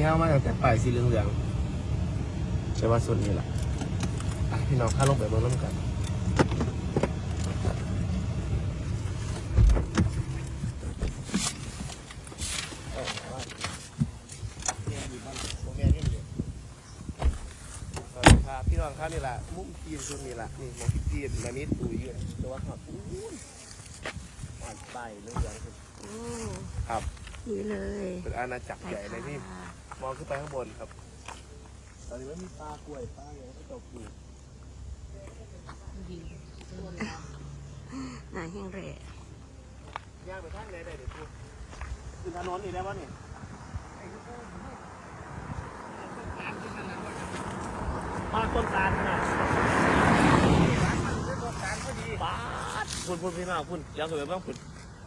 ขุนเหี้ยวมาตั้งแต่ปลายสีเหลืองๆใช่ว่าส่วนนี้แหละอะพี่น้องข้าลงไปเบิ่งน้ำกันสวัสดีครับพี่น้องครับนี่แหละมุ้งจีนส่วนนี้แหละนี่มุ้งจีนมานิดดูอยู่นะแต่ว่าครับอู้ยอ่านไปเรื่องอย่างสุดโอ้ครับ นี่เลย เป็นอาณาจักรใหญ่เลยนี่ค่ะ มองขึ้นไปข้างบนครับ ตอนนี้ไม่มีปลากล้วยปลาอย่างก็ตกอยู่นายแห่งแร่ย่างไปทางไหนได้เดี๋ยวพูดคือถนนนี่ได้ป่ะนี่ปลาต้นตาลขนาดป้าดพุ่นพุ่นพี่น้องพุ่นเดี๋ยวไปบ้างพุ่น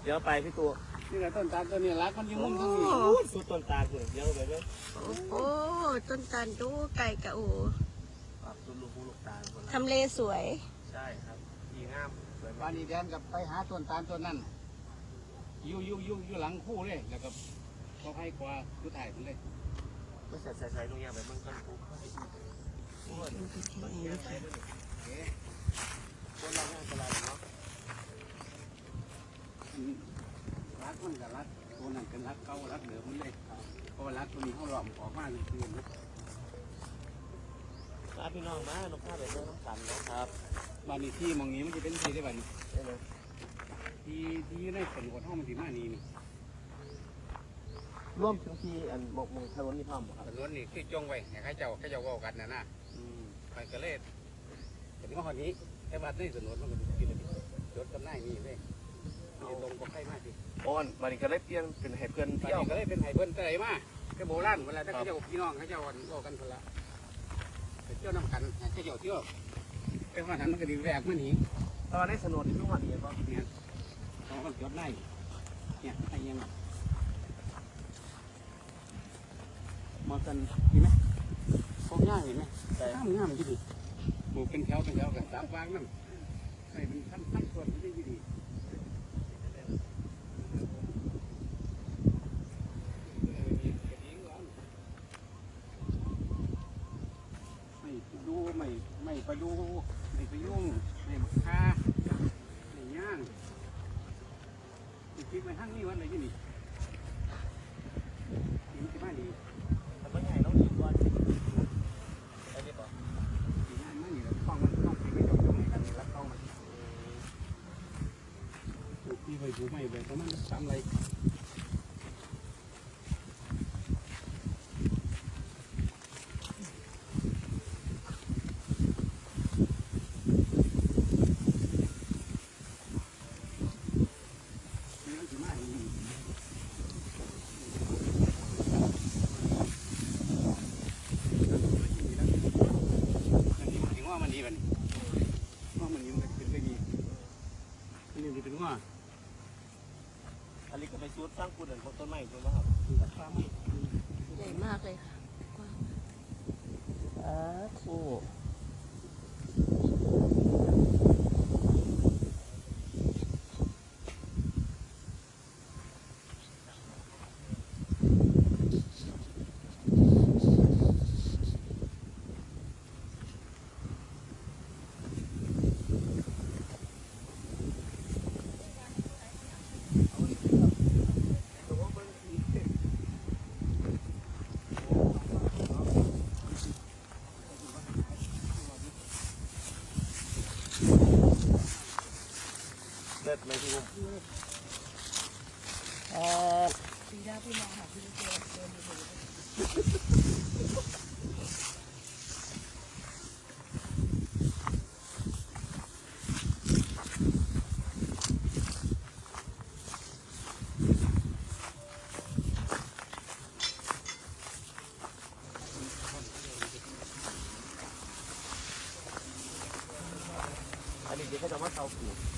เดี๋ยวไปพี่ตัว นี่แหละต้นตาลตัวนี้รักมันอยู่มุมทางนี้อู้สุดต้นตาลพุ่นเดี๋ยวไปบ้างโอ้โหต้นตาลดูไก่กะโอปรับสุดลูกหูลูกตาลคนละทำเลสวย ใช่ครับดีงามสวยบ้ามานกนี้แดนกับไปหาต้นตาลต้นนั้นอยู่อยู่อยู่อยู่หลังคู่เลยแล้วก็เขาให้กว่าดูถ่ายมันเลยไม่ใส่ใส่ใส่ลูกยางไปเบิ่งกันปุ๊บโอ้ยมันเยอะไปด้วยนี่คนเราง่ายเป็นไรเนาะรั กมันกับรักตัวนั้นเป็นรักเก่ารักเดิมมันเลยเพราะว่ารักตัวนี้เขาหลอมออกมาคืนนะมาพี่น้องมาลูกค้าไปเบิ่งน้ำกันนะครับบ้านนี้ที่หมองนี้มันจะเป็นที่ได้บ้านนี้ได้เลยที่ที่อยู่ในสวนห้องมันสีมานี่นี่ร่วมถึงที่อันบอกมงถนนนี่พร้อมบ่ครับถนนนี่คือจงไว้ให้เขาเจ้าเขาเจ้าเว่ากันนะนะอืมมันก็เลยเป็นว่าคนนี้แต่บ้านนี้ถนนมันก็กินรถกำไนนี่เลย มันจะตรงกับใครมากที่โอนวันนี้ก็เลยเปลี่ยนเป็นให้เพื่อนตอนเที่ยวนี้ก็เลยเป็นไห้เพิ่นเตยมาก็โบราณเวลาถ้าเขาเจ้าพี่น้องเขาเจ้าวันโกันพนละไปเที่ยวน้ำกันเขาเจ้าเที่ยวไปว่านั้นมันก็ดีแรกมันหนีตอนนี้ถนนที่ลุงหัดเห็นบ่เนี่ยเขาก็จดไล่เนี่ยไอ้ยังมากันเห็นไหมพวกง่ายเห็นไหมแต่ง่ามง่ามที่ดีหมูเป็นแถวเป็นแถวกันสามวางนั่นให้เป็นขั้นขั้นส่วนที่ดีดีเออมีกระดิ่งร้อน ไม่ดูไม่ ไม่ไปดูไม่ไปยุ่งไม่มาฆ่าไม่ย่างไม่คิดไม่หั่งนี่วันไหนที่นี่มันจะมาดีทำไมใหญ่ต้องดีกว่าอันนี้บ่ดีง่ายมากนี่แหละต้องมันต้องไปไม่จบตรงไหนกันรักเข้ามันปลูกที่ไปปลูกไม่ไปประมาณสามไรนี่มันสิมาดี อันนี้หมายถึงว่ามันดีมันว่ามันยังเป็นไปดี อันนี้เป็นว่าอันนี้ก็ไปซูดสร้างคุณอันของต้นไม้ด้วยบ่ครับปลาไม่ใหญ่มากเลยค่ะกว้างอ่าโไม่ท่วมออกปีหน้าพี่มองหาพี่เจอเอมอันนี้เขาจะว่าเตาผู